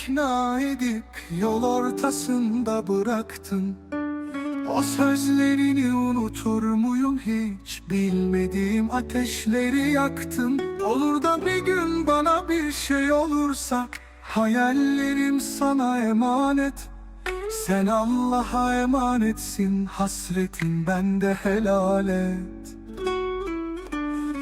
ikna edip yol ortasında bıraktın. O sözlerini unutur muyum hiç? Bilmediğim ateşleri yaktın. Olur da bir gün bana bir şey olursa Hayallerim sana emanet. Sen Allah'a emanetsin Hasretin bende helal et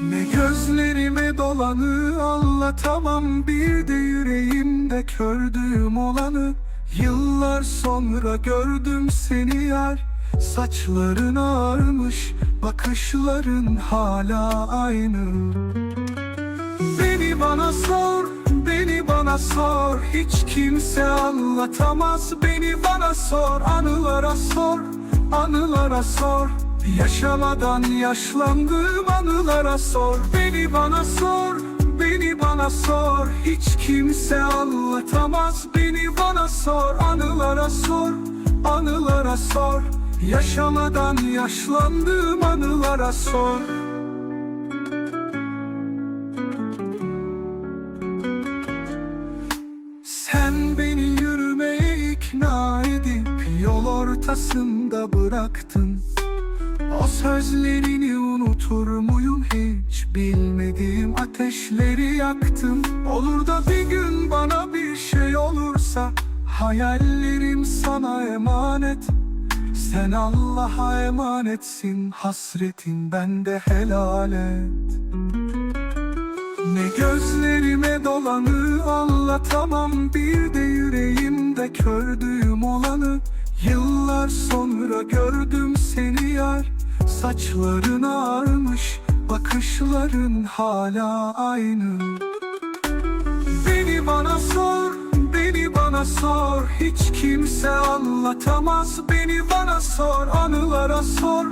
ne gözlerime dolanı anlatamam Bir de yüreğimde kördüğüm olanı. Yıllar sonra gördüm seni yar Saçların ağarmış Bakışların hala aynı. Beni bana sor, beni bana sor Hiç kimse anlatamaz. Beni bana sor, anılara sor Anılara sor Yaşamadan yaşlandığım anılara sor. Beni bana sor, beni bana sor. Hiç kimse anlatamaz. Beni bana sor, anılara sor Anılara sor. Yaşamadan yaşlandığım anılara sor. Sen beni yürümeye ikna edip yol ortasında bıraktın O sözlerini unutur muyum hiç? Bilmediğim ateşleri yaktım. Olur da bir gün bana bir şey olursa hayallerim sana emanet. Sen Allah'a emanetsin hasretin bende helal et. Ne gözlerime dolanı anlatamam Bir de yüreğimde kördüğüm olanı. Yıllar sonra gördüm seni Saçların ağarmış Bakışların hala aynı. Beni bana sor, beni bana sor Hiç kimse anlatamaz. Beni bana sor, anılara sor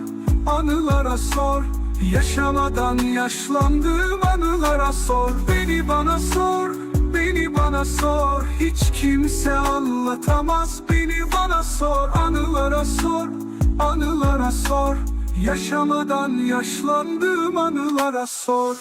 Anılara sor. Yaşamadan yaşlandığım anılara sor. Beni bana sor, beni bana sor Hiç kimse anlatamaz. Beni bana sor, anılara sor Anılara sor Yaşamadan yaşlandığım anılara sor